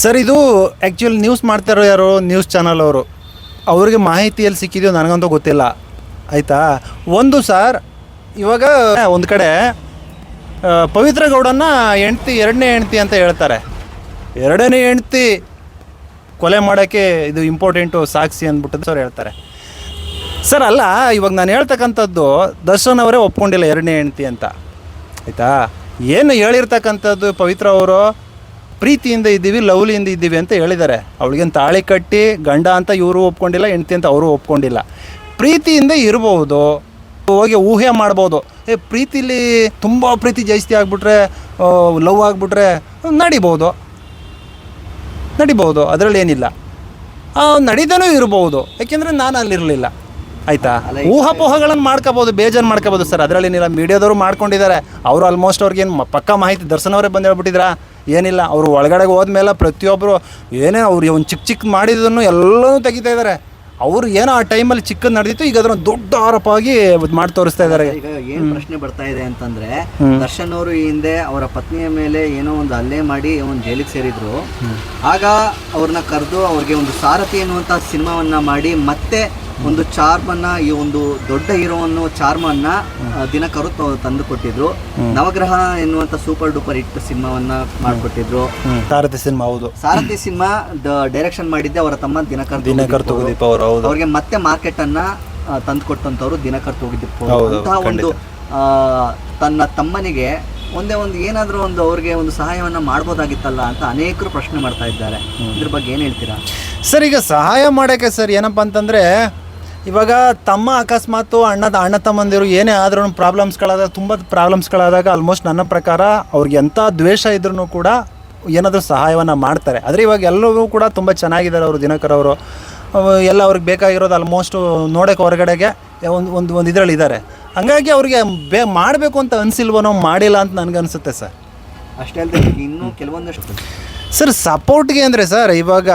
Sir, ಇದು actually news ಮಾಡ್ತಾರೋ ಯಾರು ನ್ಯೂಸ್ ಚಾನಲ್ ಅವರು, ಅವ್ರಿಗೆ ಮಾಹಿತಿಯಲ್ಲಿ ಸಿಕ್ಕಿದೆಯೋ ನನಗಂತೂ ಗೊತ್ತಿಲ್ಲ. ಆಯಿತಾ? ಒಂದು ಸರ್, ಇವಾಗ ಒಂದು ಕಡೆ ಪವಿತ್ರ ಗೌಡನ್ನ ಹೆಂಡ್ತಿ, ಎರಡನೇ ಹೆಂಡ್ತಿ ಅಂತ ಹೇಳ್ತಾರೆ. ಎರಡನೇ ಹೆಂಡ್ತಿ ಕೊಲೆ ಮಾಡೋಕ್ಕೆ ಇದು ಇಂಪಾರ್ಟೆಂಟು ಸಾಕ್ಷಿ ಅಂದ್ಬಿಟ್ಟು ಸರ್ ಹೇಳ್ತಾರೆ. ಸರ್, ಅಲ್ಲ, ಇವಾಗ ನಾನು ಹೇಳ್ತಕ್ಕಂಥದ್ದು ದರ್ಶನ್ ಅವರೇ ಒಪ್ಕೊಂಡಿಲ್ಲ ಎರಡನೇ ಹೆಂಡ್ತಿ ಅಂತ. ಆಯಿತಾ? ಏನು ಹೇಳಿರ್ತಕ್ಕಂಥದ್ದು ಪವಿತ್ರ ಅವರು? ಪ್ರೀತಿಯಿಂದ ಇದ್ದೀವಿ ಲವ್ಲಿಯಿಂದ ಇದ್ದೀವಿ ಅಂತ ಹೇಳಿದ್ದಾರೆ. ಅವಳಿಗೇನು ತಾಳಿ ಕಟ್ಟಿ ಗಂಡ ಅಂತ ಇವರು ಒಪ್ಕೊಂಡಿಲ್ಲ ಹೆಂಡ್ತಿ ಅಂತ ಅವರು ಒಪ್ಕೊಂಡಿಲ್ಲ. ಪ್ರೀತಿಯಿಂದ ಇರಬಹುದು ಹೋಗಿ ಊಹೆ ಮಾಡ್ಬೋದು. ಏ ಪ್ರೀತಿಲಿ ತುಂಬ ಪ್ರೀತಿ ಜಾಸ್ತಿ ಆಗಿಬಿಟ್ರೆ ಲವ್ ಆಗಿಬಿಟ್ರೆ ನಡಿಬೋದು. ನಡಿಬೋದು ಅದರಲ್ಲಿ ಏನಿಲ್ಲ. ನಡೀತಾನೂ ಇರಬಹುದು ಯಾಕೆಂದರೆ ನಾನು ಅಲ್ಲಿರಲಿಲ್ಲ. ಆಯಿತಾ? ಊಹಾಪೋಹಗಳನ್ನು ಮಾಡ್ಕೋಬೋದು ಬೇಜಾರು ಮಾಡ್ಕೋಬೋದು. ಸರ್ ಅದರಲ್ಲಿ ಏನಿಲ್ಲ ಮೀಡಿಯಾದವರು ಮಾಡ್ಕೊಂಡಿದ್ದಾರೆ. ಅವರು ಆಲ್ಮೋಸ್ಟ್ ಅವ್ರಿಗೇನು ಪಕ್ಕ ಮಾಹಿತಿ ದರ್ಶನವರೇ ಬಂದು ಹೇಳ್ಬಿಟ್ಟಿದ್ರಾ? ಏನಿಲ್ಲ ಅವರು ಒಳಗಡೆ ಹೋದ್ಮೇಲೆ ಪ್ರತಿಯೊಬ್ಬರು ಏನೇ ಅವ್ರು ಒಂದು ಚಿಕ್ಕ ಚಿಕ್ಕ ಮಾಡಿದ್ದನ್ನು ಎಲ್ಲನೂ ತೆಗಿತಾ ಇದ್ದಾರೆ ಅವರು ಏನೋ ಆ ಟೈಮಲ್ಲಿ ಚಿಕ್ಕ ನಡೆದಿತ್ತು ಈಗ ಅದನ್ನು ದೊಡ್ಡ ಆರೋಪ ಆಗಿ ಮಾಡಿ ತೋರಿಸ್ತಾ ಇದ್ದಾರೆ ಈಗ ಏನು ಪ್ರಶ್ನೆ ಬರ್ತಾ ಇದೆ ಅಂತಂದ್ರೆ ದರ್ಶನ್ ಅವರು ಈ ಹಿಂದೆ ಅವರ ಪತ್ನಿಯ ಮೇಲೆ ಏನೋ ಒಂದು ಹಲ್ಲೆ ಮಾಡಿ ಒಂದು ಜೈಲಿಗೆ ಸೇರಿದ್ರು. ಆಗ ಅವ್ರನ್ನ ಕರೆದು ಅವ್ರಿಗೆ ಒಂದು ಸಾರಥಿ ಎನ್ನುವಂಥ ಸಿನಿಮಾವನ್ನ ಮಾಡಿ ಮತ್ತೆ ಒಂದು ಚಾರ್ಮ್ ಅನ್ನ ಈ ಒಂದು ದೊಡ್ಡ ಹೀರೋವನ್ನು ಚಾರ್ಮ್ ಅನ್ನ ಆ, ದಿನಕರು ತಂದು ಕೊಟ್ಟಿದ್ರು ನವಗ್ರಹ ಎನ್ನುವಂತ ಸೂಪರ್ ಡೂಪರ್ ಹಿಟ್ ಸಿನಿಮಾವನ್ನ ಮಾಡಿಕೊಟ್ಟಿದ್ರು. ಸಾರಥಿ ಸಿನಿಮಾ ಹೌದು. ಸಾರಥಿ ಸಿನಿಮಾ ಡೈರೆಕ್ಷನ್ ಮಾಡಿದ್ದೆ ಅವರ ತಮ್ಮ ದಿನಕರ್ ದಿನಕರ್ ತೂಗುದೀಪ್ ಅವರು. ಅವ್ರಿಗೆ ಮತ್ತೆ ಮಾರ್ಕೆಟ್ ಅನ್ನ ತಂದು ಕೊಟ್ಟಂತವ್ರು ದಿನಕರ್ ತೂಗಿದೀಪ್ ಅಂತ ಅಂತಹ ಒಂದು ತನ್ನ ತಮ್ಮನಿಗೆ ಒಂದೇ ಒಂದು ಏನಾದರೂ ಒಂದು ಅವ್ರಿಗೆ ಒಂದು ಸಹಾಯವನ್ನ ಮಾಡ್ಬೋದಾಗಿತ್ತಲ್ಲ ಅಂತ ಅನೇಕರು ಪ್ರಶ್ನೆ ಮಾಡ್ತಾ ಇದ್ದಾರೆ. ಇದ್ರ ಬಗ್ಗೆ ಏನು ಹೇಳ್ತೀರಾ? ಸರ್ ಈಗ ಸಹಾಯ ಮಾಡೋಕ್ಕೆ ಸರ್ ಏನಪ್ಪ ಅಂತಂದರೆ ಇವಾಗ ತಮ್ಮ ಅಕಸ್ಮಾತು ಅಣ್ಣ ಅಣ್ಣ ತಮ್ಮಂದಿರು ಏನೇ ಆದ್ರೂ ಪ್ರಾಬ್ಲಮ್ಸ್ಗಳಾದಾಗ ತುಂಬ ಪ್ರಾಬ್ಲಮ್ಸ್ಗಳಾದಾಗ ಆಲ್ಮೋಸ್ಟ್ ನನ್ನ ಪ್ರಕಾರ ಅವ್ರಿಗೆ ಎಂಥ ದ್ವೇಷ ಇದ್ರೂ ಕೂಡ ಏನಾದರೂ ಸಹಾಯವನ್ನು ಮಾಡ್ತಾರೆ. ಆದರೆ ಇವಾಗ ಎಲ್ಲರೂ ಕೂಡ ತುಂಬ ಚೆನ್ನಾಗಿದ್ದಾರೆ ಅವರು, ದಿನಕರ್ ಅವರು. ಎಲ್ಲ ಅವ್ರಿಗೆ ಬೇಕಾಗಿರೋದು ಆಲ್ಮೋಸ್ಟು ನೋಡೋಕೆ ಹೊರಗಡೆಗೆ ಒಂದು ಒಂದು ಒಂದು ಇದರಲ್ಲಿ ಇದ್ದಾರೆ. ಹಂಗಾಗಿ ಅವ್ರಿಗೆ ಬೇ, ಮಾಡಬೇಕು ಅಂತ ಅನಿಸಿಲ್ವನೋ ಮಾಡಿಲ್ಲ ಅಂತ ನನಗನ್ಸುತ್ತೆ ಸರ್. ಅಷ್ಟೇ ಅಲ್ಲದೆ ಇನ್ನೂ ಕೆಲವೊಂದಷ್ಟು ಸರ್ ಸಪೋರ್ಟ್ಗೆ ಅಂದರೆ ಸರ್ ಇವಾಗ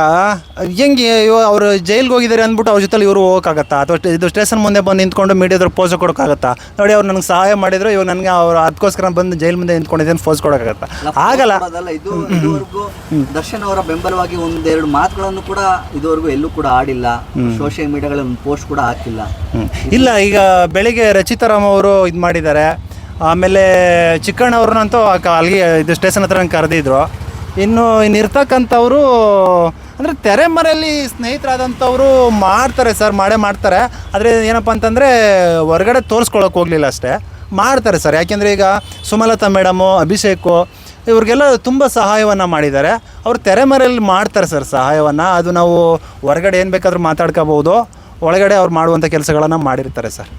ಹೆಂಗೆ ಇವಾಗ ಅವರು ಜೈಲ್ಗೆ ಹೋಗಿದ್ದಾರೆ ಅಂದ್ಬಿಟ್ಟು ಅವ್ರ ಜೊತೆಲಿ ಇವರು ಹೋಗೋಕ್ಕಾಗತ್ತಾ? ಅಥವಾ ಇದು ಸ್ಟೇಷನ್ ಮುಂದೆ ಬಂದು ನಿಂತ್ಕೊಂಡು ಮೀಡಿಯಾದ್ರು ಪೋಸ್ ಕೊಡೋಕ್ಕಾಗತ್ತಾ? ನೋಡಿ ಅವ್ರು ನನಗೆ ಸಹಾಯ ಮಾಡಿದ್ರು ಇವಾಗ ನನಗೆ ಅವ್ರು ಅದಕ್ಕೋಸ್ಕರ ಬಂದು ಜೈಲ್ ಮುಂದೆ ನಿಂತ್ಕೊಂಡಿದ್ದೇನೆ ಪೋಸ್ ಕೊಡೋಕ್ಕಾಗತ್ತಾ? ಆಗಲ್ಲ. ಅದಲ್ಲ ಇದು ದರ್ಶನ್ ಅವರ ಬೆಂಬಲವಾಗಿ ಒಂದೆರಡು ಮಾತುಗಳನ್ನು ಕೂಡ ಇದುವರೆಗೂ ಎಲ್ಲೂ ಕೂಡ ಆಡಿಲ್ಲ. ಸೋಷಿಯಲ್ ಮೀಡಿಯಾಗಳಲ್ಲಿ ಒಂದು ಪೋಸ್ಟ್ ಕೂಡ ಹಾಕಿಲ್ಲ. ಇಲ್ಲ ಈಗ ಬೆಳಿಗ್ಗೆ ರಚಿತಾರಾಮ್ ಅವರು ಇದು ಮಾಡಿದ್ದಾರೆ. ಆಮೇಲೆ ಚಿಕ್ಕಣ್ಣ ಅವ್ರನ್ನಂತೂ ಅಲ್ಲಿಗೆ ಇದು ಸ್ಟೇಷನ್ ಹತ್ರ ಕರೆದಿದ್ರು. ಇನ್ನು ಇನ್ನು ಇರ್ತಕ್ಕಂಥವ್ರು ಅಂದರೆ ತೆರೆಮರೆಯಲ್ಲಿ ಸ್ನೇಹಿತರಾದಂಥವ್ರು ಮಾಡ್ತಾರೆ ಸರ್, ಮಾಡೇ ಮಾಡ್ತಾರೆ. ಆದರೆ ಏನಪ್ಪ ಅಂತಂದರೆ ಹೊರಗಡೆ ತೋರಿಸ್ಕೊಳ್ಳೋಕೆ ಹೋಗಲಿಲ್ಲ ಅಷ್ಟೇ. ಮಾಡ್ತಾರೆ ಸರ್. ಯಾಕೆಂದರೆ ಈಗ ಸುಮಲತಾ ಮೇಡಮು, ಅಭಿಷೇಕು, ಇವ್ರಿಗೆಲ್ಲ ತುಂಬ ಸಹಾಯವನ್ನು ಮಾಡಿದ್ದಾರೆ. ಅವ್ರು ತೆರೆಮರೆಯಲ್ಲಿ ಮಾಡ್ತಾರೆ ಸರ್ ಸಹಾಯವನ್ನು. ಅದು ನಾವು ಹೊರಗಡೆ ಏನು ಬೇಕಾದರೂ ಮಾತಾಡ್ಕೋಬೋದು ಒಳಗಡೆ ಅವ್ರು ಮಾಡುವಂಥ ಕೆಲಸಗಳನ್ನು ಮಾಡಿರ್ತಾರೆ ಸರ್.